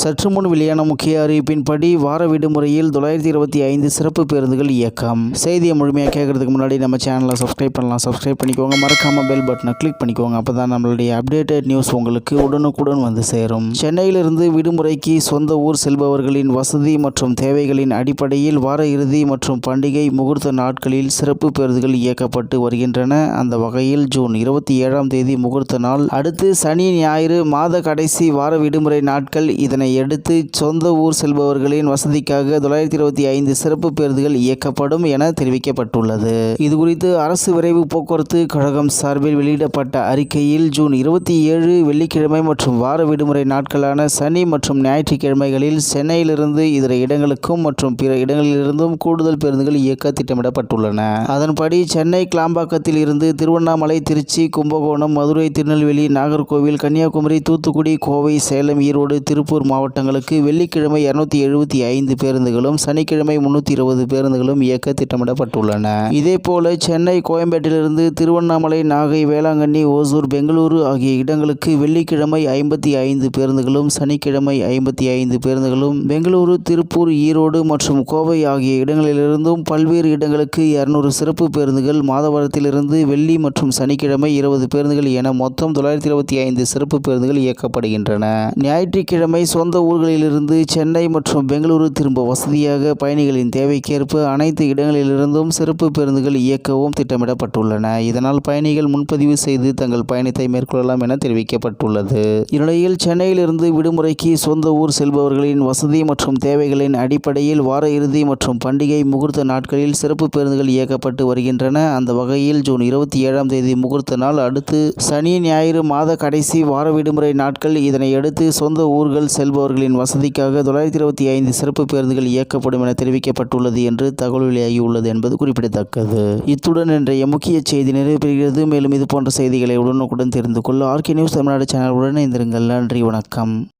சற்று முன் வெளியான முக்கிய அறிவிப்பின்படி வார விடுமுறையில் தொள்ளாயிரத்தி இருபத்தி ஐந்து சிறப்பு பேருந்துகள் இயக்கம். செய்தியை முழுமையாக கேட்கறதுக்கு முன்னாடி நம்ம சேனலை சப்ஸ்கிரைப் பண்ணலாம். சப்ஸ்கிரைப் பண்ணிக்கோங்க. மறக்காம பெல் பட்டனை கிளிக் பண்ணிக்கோங்க. அப்போ தான் நம்மளுடைய அப்டேட்டட் நியூஸ் உங்களுக்கு உடனுக்குடன் வந்து சேரும். சென்னையிலிருந்து விடுமுறைக்கு சொந்த ஊர் செல்பவர்களின் வசதி மற்றும் தேவைகளின் அடிப்படையில் வார இறுதி மற்றும் பண்டிகை முகூர்த்த நாட்களில் சிறப்பு பேருந்துகள் இயக்கப்பட்டு வருகின்றன. அந்த வகையில் ஜூன் இருபத்தி ஏழாம் தேதி முகூர்த்த நாள். அடுத்து சனி ஞாயிறு மாத கடைசி வார விடுமுறை நாட்கள் இதனை அடுத்து சொந்த ஊர் செல்பவர்களின் வசதிக்காக தொள்ளாயிரத்தி இருபத்தி ஐந்து சிறப்பு பேருந்துகள் இயக்கப்படும் என தெரிவிக்கப்பட்டுள்ளது. இதுகுறித்து அரசு விரைவு போக்குவரத்து கழகம் சார்பில் வெளியிடப்பட்ட அறிக்கையில் ஜூன் இருபத்தி ஏழு வெள்ளிக்கிழமை மற்றும் வார விடுமுறை நாட்களான சனி மற்றும் ஞாயிற்றுக்கிழமைகளில் சென்னையிலிருந்து இதர இடங்களுக்கும் மற்றும் பிற இடங்களிலிருந்தும் கூடுதல் பேருந்துகள் இயக்க திட்டமிடப்பட்டுள்ளன. அதன்படி சென்னை கிளாம்பாக்கத்தில் இருந்து திருவண்ணாமலை திருச்சி கும்பகோணம் மதுரை திருநெல்வேலி நாகர்கோவில் கன்னியாகுமரி தூத்துக்குடி கோவை சேலம் ஈரோடு திருப்பூர் மாவட்டங்களுக்கு வெள்ளிக்கிழமை இருநூத்தி எழுபத்தி ஐந்து பேருந்துகளும் சனிக்கிழமை முன்னூற்றி இருபது பேருந்துகளும் இயக்க திட்டமிடப்பட்டுள்ளன. இதேபோல சென்னை கோயம்பேட்டிலிருந்து திருவண்ணாமலை நாகை வேளாங்கண்ணி ஓசூர் பெங்களூரு ஆகிய இடங்களுக்கு வெள்ளிக்கிழமை ஐம்பத்தி ஐந்து பேருந்துகளும் சனிக்கிழமை ஐம்பத்தி ஐந்து பேருந்துகளும் பெங்களூரு திருப்பூர் ஈரோடு மற்றும் கோவை ஆகிய இடங்களிலிருந்தும் பல்வேறு இடங்களுக்கு இருநூறு சிறப்பு பேருந்துகள் மாதவரத்திலிருந்து வெள்ளி மற்றும் சனிக்கிழமை இருபது பேருந்துகள் என மொத்தம் தொள்ளாயிரத்தி இருபத்தி ஐந்து சிறப்பு பேருந்துகள் இயக்கப்படுகின்றன. ஞாயிற்றுக்கிழமை சொந்த ஊர்களிலிருந்து சென்னை மற்றும் பெங்களூரு திரும்ப வசதியாக பயணிகளின் தேவைக்கேற்ப அனைத்து இடங்களிலிருந்தும் சிறப்பு பேருந்துகள் இயக்கவும் திட்டமிடப்பட்டுள்ளன. இதனால் பயணிகள் முன்பதிவு செய்து தங்கள் பயணத்தை மேற்கொள்ளலாம் என தெரிவிக்கப்பட்டுள்ளது. இந்நிலையில் சென்னையிலிருந்து விடுமுறைக்கு சொந்த ஊர் செல்பவர்களின் வசதி மற்றும் தேவைகளின் அடிப்படையில் வார இறுதி மற்றும் பண்டிகை முகூர்த்த நாட்களில் சிறப்பு பேருந்துகள் இயக்கப்பட்டு வருகின்றன. அந்த வகையில் ஜூன் இருபத்தி ஏழாம் தேதி முகூர்த்த நாள் அடுத்து சனி ஞாயிறு மாத கடைசி வார விடுமுறை நாட்கள். இதனையடுத்து சொந்த ஊர்கள் வருபவர்களின் வசதிக்காக தொள்ளாயிரத்தி இருபத்தி ஐந்து சிறப்பு பேருந்துகள் இயக்கப்படும் என தெரிவிக்கப்பட்டுள்ளது என்று தகவல் வெளியாகியுள்ளது என்பது குறிப்பிடத்தக்கது. இத்துடன் இன்றைய முக்கிய செய்தி நிறைவு பெறுகிறது மேலும் இது போன்ற செய்திகளை உடனுக்குடன் தெரிந்து கொள்ள ஆர்கே நியூஸ் தமிழ்நாடு சேனல் உடனே இருந்திருங்கள் நன்றி வணக்கம்.